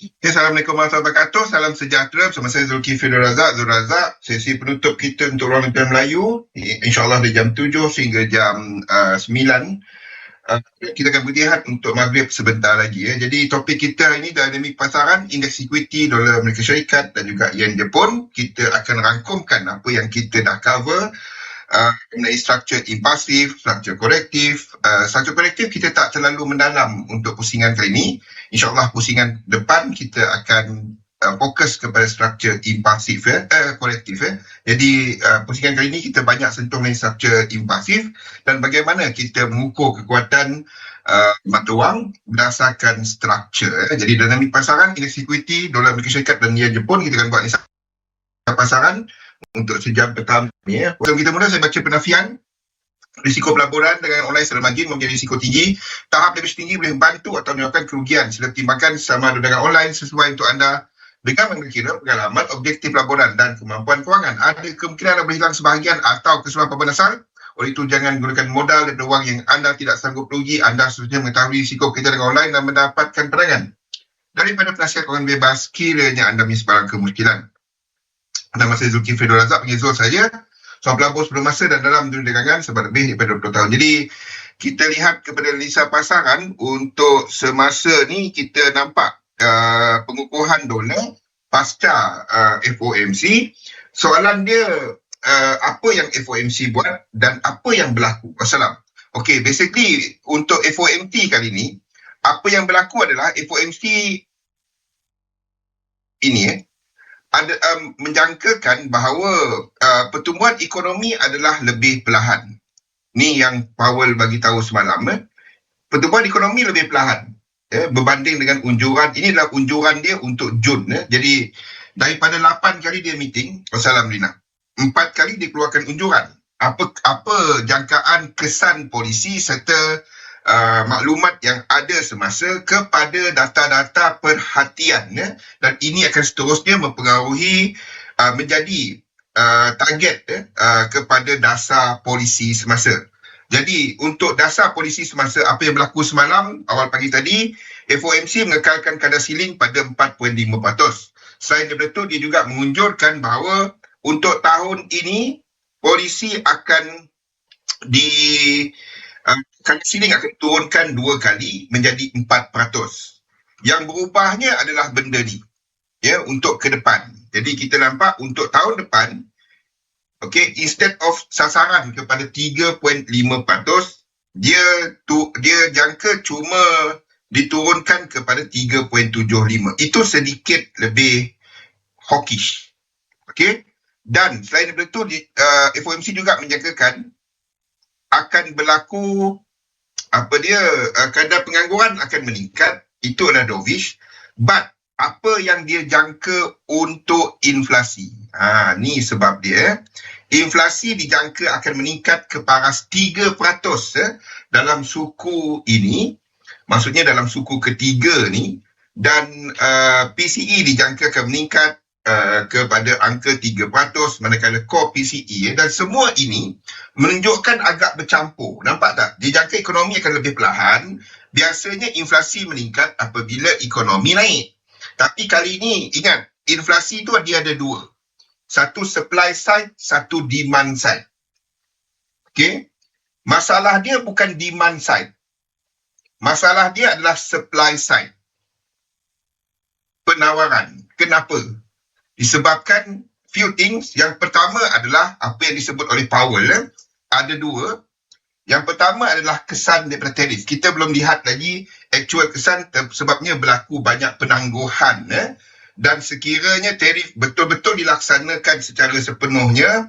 Okay, Assalamualaikum warahmatullahi wabarakatuh. Salam sejahtera bersama saya Zulkifli Razak. Zul Razak, sesi penutup kita untuk Ruang Lembaga Melayu. InsyaAllah dari jam 7 sehingga jam uh, 9. Uh, kita akan berlihat untuk maghrib sebentar lagi. Ya. Jadi topik kita ini dinamik pasaran, indeks equity dolar Amerika Syarikat dan juga yen Jepun. Kita akan rangkumkan apa yang kita dah cover uh, mengenai struktur impulsif, struktur korektif. Uh, struktur korektif kita tak terlalu mendalam untuk pusingan kali ini. InsyaAllah pusingan depan kita akan uh, fokus kepada struktur impulsif, ya, uh, korektif. Ya. Jadi uh, pusingan kali ini kita banyak sentuh mengenai struktur impulsif dan bagaimana kita mengukur kekuatan uh, mata wang berdasarkan struktur. Ya. Jadi dinamik pasaran, indeks equity, dolar Amerika Syarikat dan yen Jepun kita akan buat ni pasaran untuk sejam pertama ni ya. Sebelum kita mula saya baca penafian risiko pelaburan dengan online secara margin mempunyai risiko tinggi. Tahap lebih tinggi boleh membantu atau menyebabkan kerugian. Sila pertimbangkan sama ada dengan online sesuai untuk anda dengan mengira pengalaman objektif pelaburan dan kemampuan kewangan. Ada kemungkinan anda boleh hilang sebahagian atau keseluruhan pelaburan asal. Oleh itu jangan gunakan modal dan wang yang anda tidak sanggup rugi. Anda seharusnya mengetahui risiko kerja dengan online dan mendapatkan perangan. Daripada penasihat kewangan bebas, kiranya anda mempunyai kemungkinan. Nama saya Zulkifli Razak, panggil Zul saja. Seorang pelabur sebelum masa dan dalam dunia dagangan sebab lebih daripada 20 tahun. Jadi, kita lihat kepada lisa pasaran untuk semasa ni kita nampak uh, pengukuhan dolar pasca uh, FOMC. Soalan dia, uh, apa yang FOMC buat dan apa yang berlaku? Wassalam. Okay, basically untuk FOMC kali ni, apa yang berlaku adalah FOMC ini eh, ada um, menjangkakan bahawa uh, pertumbuhan ekonomi adalah lebih perlahan. Ni yang Powell bagi tahu semalam. Eh. Pertumbuhan ekonomi lebih perlahan eh, berbanding dengan unjuran. Ini adalah unjuran dia untuk Jun. Eh. Jadi daripada 8 kali dia meeting, Wassalamualaikum, 4 kali dia keluarkan unjuran. Apa apa jangkaan kesan polisi serta uh, maklumat yang ada semasa kepada data-data perhatian ya? dan ini akan seterusnya mempengaruhi uh, menjadi uh, target ya? uh, kepada dasar polisi semasa. Jadi untuk dasar polisi semasa apa yang berlaku semalam awal pagi tadi FOMC mengekalkan kadar siling pada 4.5%. Selain daripada itu dia juga mengunjurkan bahawa untuk tahun ini polisi akan di siling akan turunkan dua kali menjadi 4%. Yang berubahnya adalah benda ni. Ya, untuk ke depan. Jadi kita nampak untuk tahun depan, okay, instead of sasaran kepada 3.5%, dia tu, dia jangka cuma diturunkan kepada 3.75. Itu sedikit lebih hawkish. Okay. Dan selain daripada itu, uh, FOMC juga menjangkakan akan berlaku apa dia uh, kadar pengangguran akan meningkat. Itu adalah dovish. But apa yang dia jangka untuk inflasi? Ha ni sebab dia inflasi dijangka akan meningkat ke paras 3% eh, dalam suku ini. Maksudnya dalam suku ketiga ni. Dan uh, PCE dijangka akan meningkat Uh, kepada angka 3% manakala core PCE dan semua ini menunjukkan agak bercampur. Nampak tak? Dijangka ekonomi akan lebih perlahan. Biasanya inflasi meningkat apabila ekonomi naik. Tapi kali ini ingat inflasi itu dia ada dua. Satu supply side, satu demand side. Okay? Masalah dia bukan demand side. Masalah dia adalah supply side. Penawaran. Kenapa? Disebabkan few things. Yang pertama adalah apa yang disebut oleh Powell. Eh? Ada dua. Yang pertama adalah kesan daripada tarif. Kita belum lihat lagi actual kesan sebabnya berlaku banyak penangguhan. Eh? Dan sekiranya tarif betul-betul dilaksanakan secara sepenuhnya,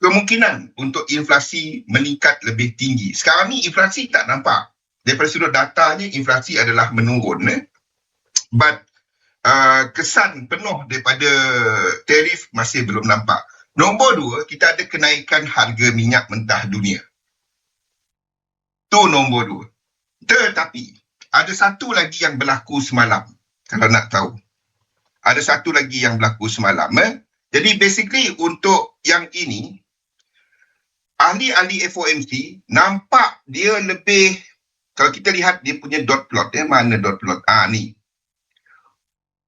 kemungkinan untuk inflasi meningkat lebih tinggi. Sekarang ni inflasi tak nampak. Daripada sudut datanya, inflasi adalah menurun. Eh? But uh, kesan penuh daripada tarif masih belum nampak. Nombor dua, kita ada kenaikan harga minyak mentah dunia. Itu nombor dua. Tetapi, ada satu lagi yang berlaku semalam. Kalau nak tahu. Ada satu lagi yang berlaku semalam. Eh? Jadi, basically untuk yang ini, ahli-ahli FOMC nampak dia lebih kalau kita lihat dia punya dot plot, eh, mana dot plot? Ah ni.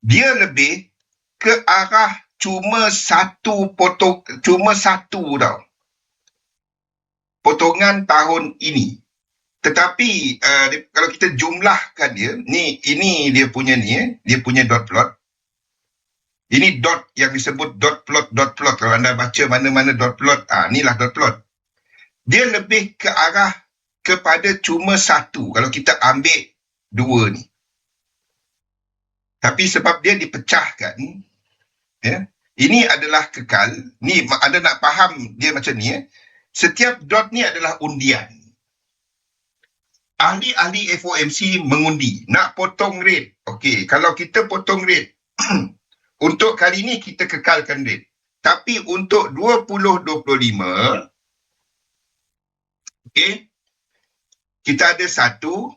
Dia lebih ke arah cuma satu potong, cuma satu tau. Potongan tahun ini. Tetapi uh, kalau kita jumlahkan dia, ni ini dia punya ni eh, dia punya dot plot. Ini dot yang disebut dot plot dot plot. Kalau anda baca mana-mana dot plot, ah inilah dot plot. Dia lebih ke arah kepada cuma satu kalau kita ambil dua ni. Tapi sebab dia dipecahkan, ya, ini adalah kekal. Ni anda nak faham dia macam ni eh. Setiap dot ni adalah undian ahli-ahli FOMC mengundi nak potong rate. Okey, kalau kita potong rate untuk kali ini kita kekalkan rate. Tapi untuk 2025 okey, kita ada satu,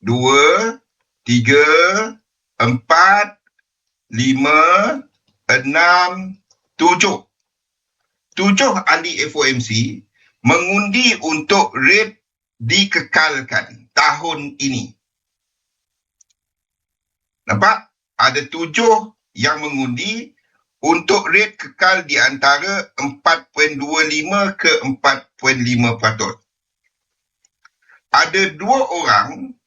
dua, tiga, empat, lima, enam, tujuh. Tujuh ahli FOMC mengundi untuk rate dikekalkan tahun ini. Nampak? Ada tujuh yang mengundi untuk rate kekal di antara 4.25 ke 4.5 peratus. Ada dua orang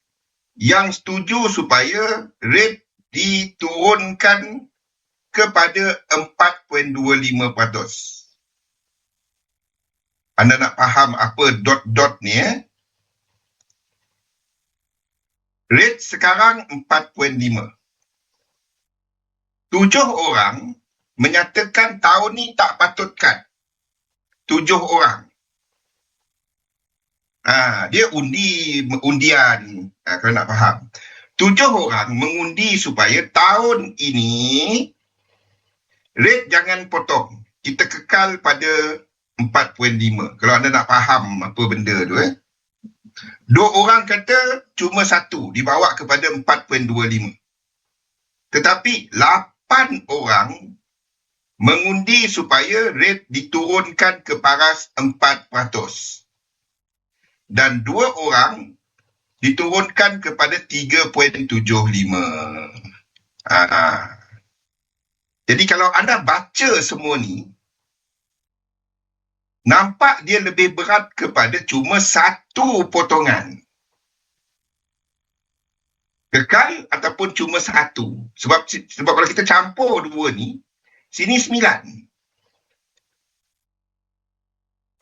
yang setuju supaya rate diturunkan kepada 4.25 peratus. Anda nak faham apa dot-dot ni eh? Rate sekarang 4.5. Tujuh orang menyatakan tahun ni tak patutkan. Tujuh orang. Ha, dia undi undian ha, kalau nak faham. Tujuh orang mengundi supaya tahun ini rate jangan potong. Kita kekal pada 4.5. Kalau anda nak faham apa benda tu eh. Dua orang kata cuma satu dibawa kepada 4.25. Tetapi lapan orang mengundi supaya rate diturunkan ke paras 4%. Dan dua orang diturunkan kepada 3.75. Ha. Jadi kalau anda baca semua ni, nampak dia lebih berat kepada cuma satu potongan. Kekal ataupun cuma satu. Sebab sebab kalau kita campur dua ni, sini sembilan.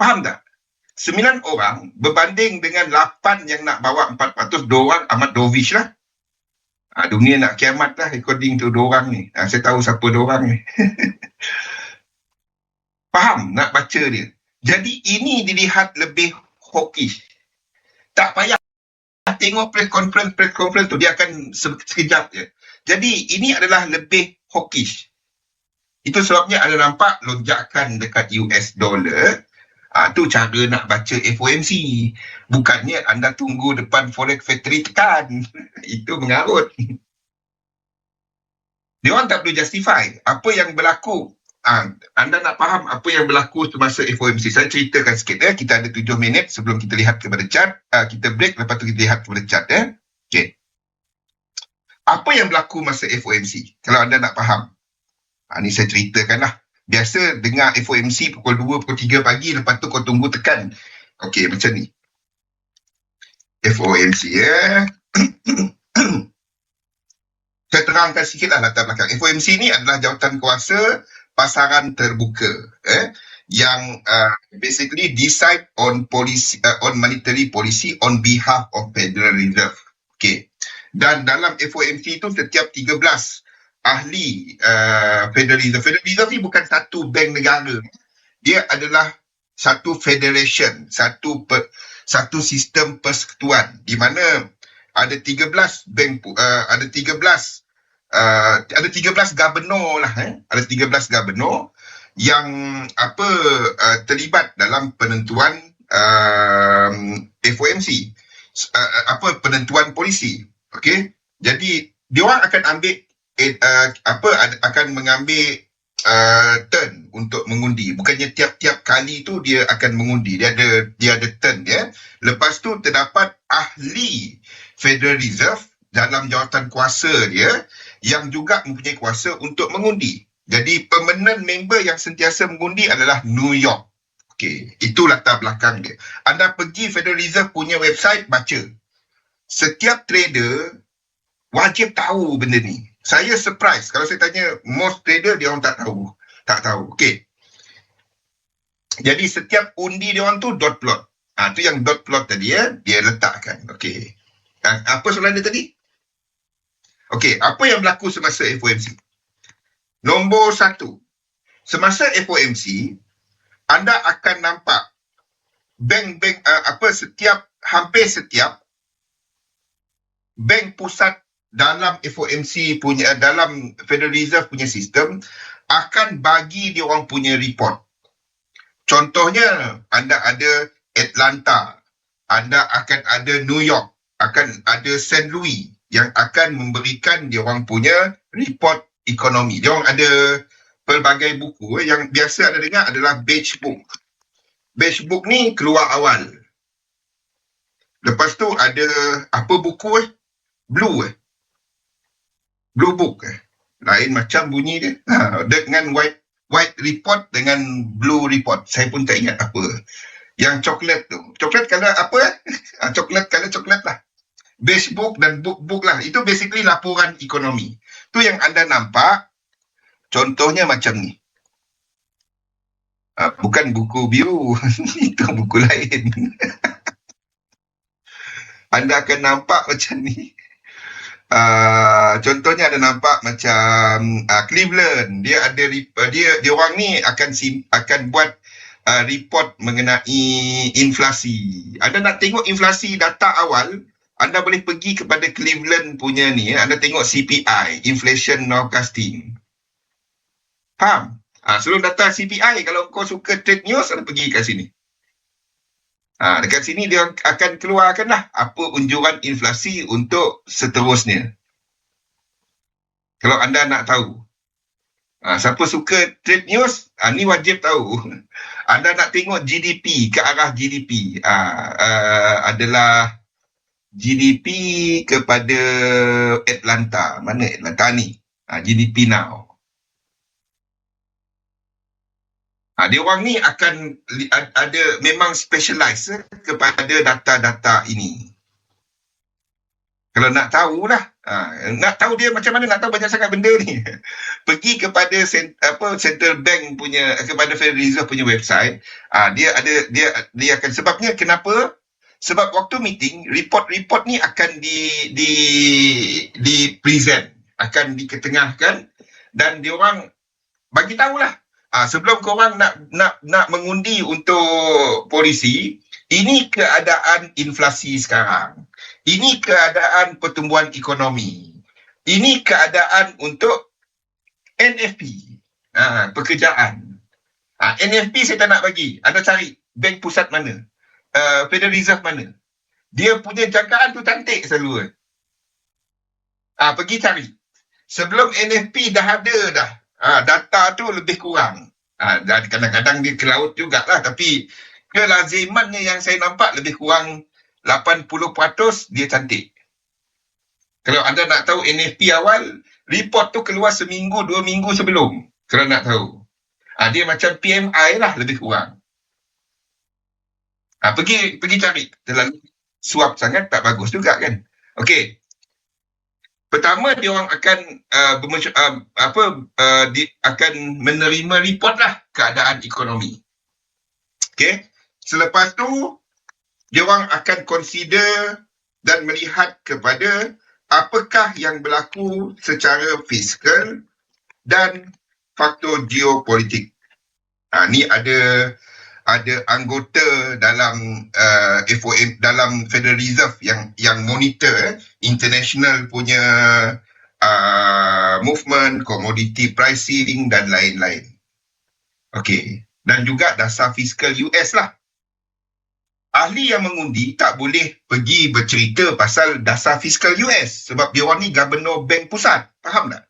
Faham tak? Sembilan orang berbanding dengan lapan yang nak bawa empat ratus, dua orang amat dovish lah. Ha, dunia nak kiamat lah according to dua orang ni. Ha, saya tahu siapa dua orang ni. Faham nak baca dia? Jadi ini dilihat lebih hawkish. Tak payah tengok press conference, press conference tu. Dia akan sekejap je. Jadi ini adalah lebih hawkish. Itu sebabnya ada nampak lonjakan dekat US dollar. Ah tu cara nak baca FOMC. Bukannya anda tunggu depan forex factory tekan. Itu mengarut. Dia orang tak perlu justify apa yang berlaku Ah, anda nak faham apa yang berlaku semasa FOMC. Saya ceritakan sikit ya. Kita ada tujuh minit sebelum kita lihat kepada chart. Uh, kita break lepas tu kita lihat kepada chart ya. Okay. Apa yang berlaku masa FOMC? Kalau anda nak faham. Ha, ni saya ceritakan lah. Biasa dengar FOMC pukul 2, pukul 3 pagi. Lepas tu kau tunggu tekan. Okay, macam ni. FOMC ya. saya terangkan sikit lah latar belakang. FOMC ni adalah jawatan kuasa pasaran terbuka eh yang uh, basically decide on policy uh, on monetary policy on behalf of Federal Reserve. Okay. Dan dalam FOMC itu setiap 13 ahli uh, Federal Reserve. Federal Reserve ni bukan satu bank negara. Dia adalah satu federation, satu per, satu sistem persekutuan. Di mana ada 13 bank uh, ada 13 uh, ada 13 gubernur lah eh. Ada 13 gubernur yang apa uh, terlibat dalam penentuan uh, FOMC uh, apa penentuan polisi. Okey? Jadi dia orang akan ambil eh, uh, apa akan mengambil uh, turn untuk mengundi. Bukannya tiap-tiap kali tu dia akan mengundi. Dia ada dia ada turn ya. Lepas tu terdapat ahli Federal Reserve dalam jawatan kuasa dia yang juga mempunyai kuasa untuk mengundi. Jadi permanent member yang sentiasa mengundi adalah New York. Okey, itu latar belakang dia. Anda pergi Federal Reserve punya website baca. Setiap trader wajib tahu benda ni. Saya surprise kalau saya tanya most trader dia orang tak tahu. Tak tahu. Okey. Jadi setiap undi dia orang tu dot plot. Ha, tu yang dot plot tadi ya, dia letakkan. Okey. Ha, apa soalan dia tadi? Okey, apa yang berlaku semasa FOMC? Nombor satu. Semasa FOMC, anda akan nampak bank-bank uh, apa setiap hampir setiap bank pusat dalam FOMC punya dalam Federal Reserve punya sistem akan bagi dia orang punya report. Contohnya anda ada Atlanta, anda akan ada New York, akan ada St. Louis yang akan memberikan dia orang punya report ekonomi. Dia orang ada pelbagai buku yang biasa anda dengar adalah batch book. Batch book ni keluar awal. Lepas tu ada apa buku eh? Blue eh? Blue Book eh. Lain macam bunyi dia. Ha, dengan white white report dengan blue report. Saya pun tak ingat apa. Yang coklat tu. Coklat color apa eh? Ha, coklat color coklat lah. Base book dan book book lah. Itu basically laporan ekonomi. Tu yang anda nampak. Contohnya macam ni. Ha, bukan buku biru. Itu buku lain. anda akan nampak macam ni. Uh, contohnya ada nampak macam uh, Cleveland dia ada uh, dia dia orang ni akan sim, akan buat uh, report mengenai inflasi. Anda nak tengok inflasi data awal, anda boleh pergi kepada Cleveland punya ni, eh. anda tengok CPI, inflation nowcasting. Faham? Ha, sebelum data CPI, kalau kau suka trade news, anda pergi kat sini. Ha, dekat sini dia akan keluarkan lah apa unjuran inflasi untuk seterusnya. Kalau anda nak tahu. Ha, siapa suka trade news, ha, ni wajib tahu. Anda nak tengok GDP ke arah GDP. Ha, uh, adalah GDP kepada Atlanta. Mana Atlanta ni? Ha, GDP now. Ha, dia orang ni akan ada memang specialize eh, kepada data-data ini. Kalau nak tahu lah, ha, nak tahu dia macam mana, nak tahu banyak sangat benda ni. Pergi kepada cent, apa central bank punya, kepada Federal Reserve punya website, ha, dia ada, dia dia akan, sebabnya kenapa? Sebab waktu meeting, report-report ni akan di, di, di present, akan diketengahkan dan dia orang bagi tahulah Ah, sebelum korang nak nak nak mengundi untuk polisi, ini keadaan inflasi sekarang. Ini keadaan pertumbuhan ekonomi. Ini keadaan untuk NFP. Ah, pekerjaan. Ah, NFP saya tak nak bagi. Anda cari bank pusat mana? Uh, Federal Reserve mana? Dia punya jangkaan tu cantik selalu. Ah, pergi cari. Sebelum NFP dah ada dah ha, data tu lebih kurang. Ha, dan kadang-kadang dia ke laut jugalah tapi kelazimannya yang saya nampak lebih kurang 80% dia cantik. Kalau anda nak tahu NFP awal, report tu keluar seminggu, dua minggu sebelum. Kalau nak tahu. Ha, dia macam PMI lah lebih kurang. Ha, pergi pergi cari. Terlalu suap sangat tak bagus juga kan. Okey. Pertama dia orang akan uh, uh, apa uh, di, akan menerima report lah keadaan ekonomi. Okey. Selepas tu dia orang akan consider dan melihat kepada apakah yang berlaku secara fiskal dan faktor geopolitik. Ha, ni ada ada anggota dalam uh, FOM dalam Federal Reserve yang yang monitor eh, international punya uh, movement, commodity pricing dan lain-lain. Okey, dan juga dasar fiskal US lah. Ahli yang mengundi tak boleh pergi bercerita pasal dasar fiskal US sebab dia orang ni governor bank pusat. Faham tak?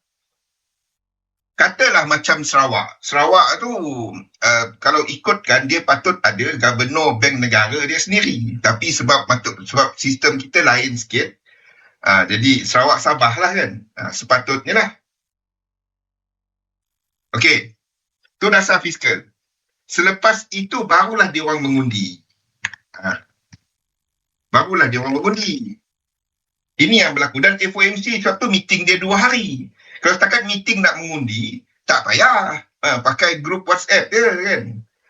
Katalah macam Sarawak. Sarawak tu uh, kalau ikutkan dia patut ada gubernur bank negara dia sendiri. Tapi sebab patut sebab sistem kita lain sikit. Uh, jadi Sarawak Sabah lah kan. Uh, sepatutnya lah. Okey. Tu dasar fiskal. Selepas itu barulah dia orang mengundi. Uh, barulah dia orang mengundi. Ini yang berlaku. Dan FOMC sebab tu meeting dia dua hari. Kalau setakat meeting nak mengundi, tak payah. Uh, pakai grup WhatsApp dia kan.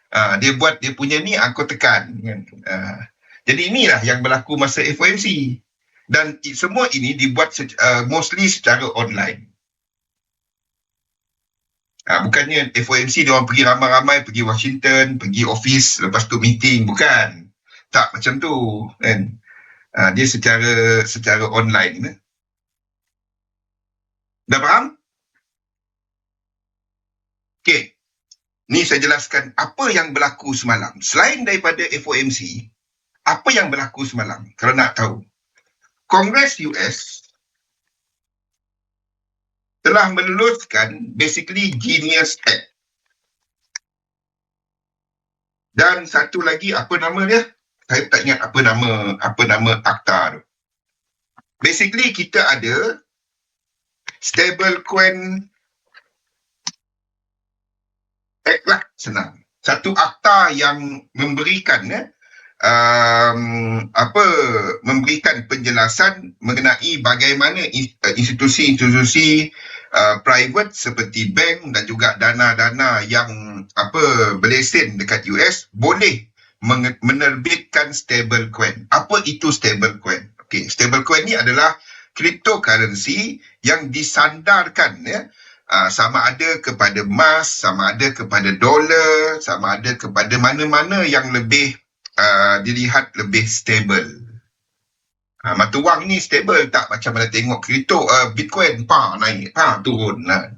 Uh, dia buat dia punya ni, aku tekan. Kan? Uh, jadi inilah yang berlaku masa FOMC. Dan semua ini dibuat uh, mostly secara online. Uh, bukannya FOMC dia orang pergi ramai-ramai, pergi Washington, pergi office, lepas tu meeting. Bukan. Tak macam tu. Kan? Uh, dia secara secara online. Eh? Dah faham? Okey. Ni saya jelaskan apa yang berlaku semalam. Selain daripada FOMC, apa yang berlaku semalam? Kalau nak tahu. Kongres US telah meluluskan basically Genius Act. Dan satu lagi apa nama dia? Saya tak ingat apa nama apa nama akta tu. Basically kita ada stable coin act lah senang satu akta yang memberikan eh, um, apa memberikan penjelasan mengenai bagaimana uh, institusi-institusi uh, private seperti bank dan juga dana-dana yang apa berlesen dekat US boleh menerbitkan stable coin. Apa itu stable coin? Okay, stable coin ni adalah cryptocurrency yang disandarkan ya uh, sama ada kepada emas, sama ada kepada dolar, sama ada kepada mana-mana yang lebih uh, dilihat lebih stable. Uh, mata wang ni stable tak macam mana tengok kripto uh, Bitcoin pa naik, pa turun. Nah.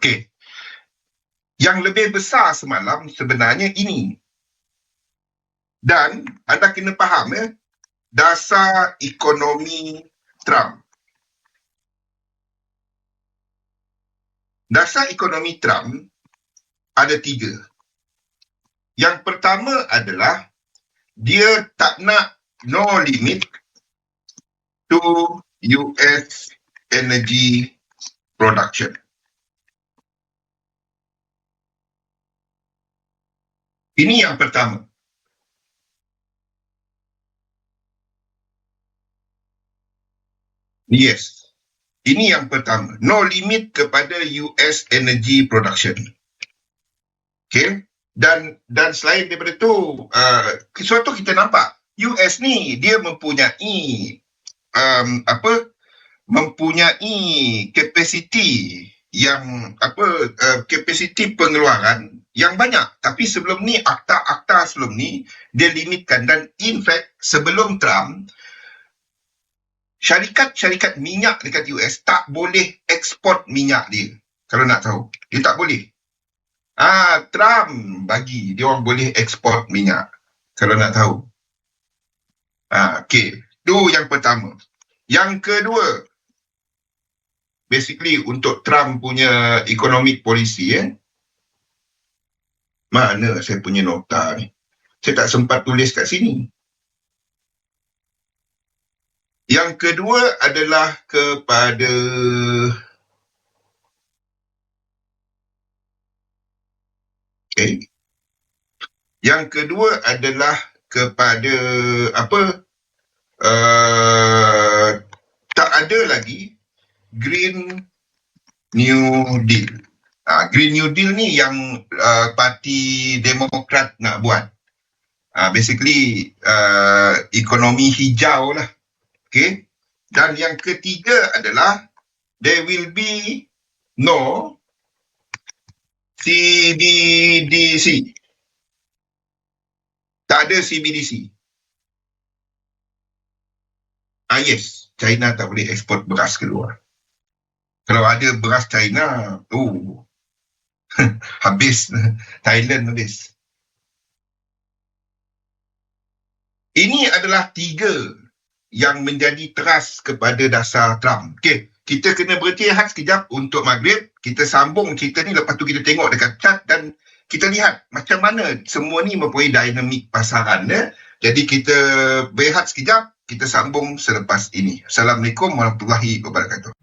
Okey. Yang lebih besar semalam sebenarnya ini. Dan anda kena faham ya, dasar ekonomi Trump. Dasar ekonomi Trump ada tiga. Yang pertama adalah dia tak nak no limit to US energy production. Ini yang pertama. Yes. Ini yang pertama. No limit kepada US energy production. Okay. Dan dan selain daripada itu, uh, sesuatu kita nampak. US ni dia mempunyai um, apa mempunyai kapasiti yang apa uh, kapasiti pengeluaran yang banyak tapi sebelum ni akta-akta sebelum ni dia limitkan dan in fact sebelum Trump syarikat-syarikat minyak dekat US tak boleh ekspor minyak dia. Kalau nak tahu. Dia tak boleh. Ah, Trump bagi dia orang boleh ekspor minyak. Kalau nak tahu. Ah, okay. Itu yang pertama. Yang kedua, basically untuk Trump punya economic policy eh. Mana saya punya nota ni? Saya tak sempat tulis kat sini. Yang kedua adalah kepada Okay. Yang kedua adalah kepada apa? Uh, tak ada lagi Green New Deal. Uh, Green New Deal ni yang uh, parti Demokrat nak buat. Uh, basically uh, ekonomi hijau lah. Okay. Dan yang ketiga adalah there will be no CBDC. Tak ada CBDC. Ah yes, China tak boleh ekspor beras keluar. Kalau ada beras China, oh, habis Thailand habis. Ini adalah tiga yang menjadi teras kepada dasar Trump. Okey, kita kena berhenti rehat sekejap untuk maghrib. Kita sambung cerita ni lepas tu kita tengok dekat chart dan kita lihat macam mana semua ni mempunyai dinamik pasaran. Ya? Jadi kita berehat sekejap, kita sambung selepas ini. Assalamualaikum warahmatullahi wabarakatuh.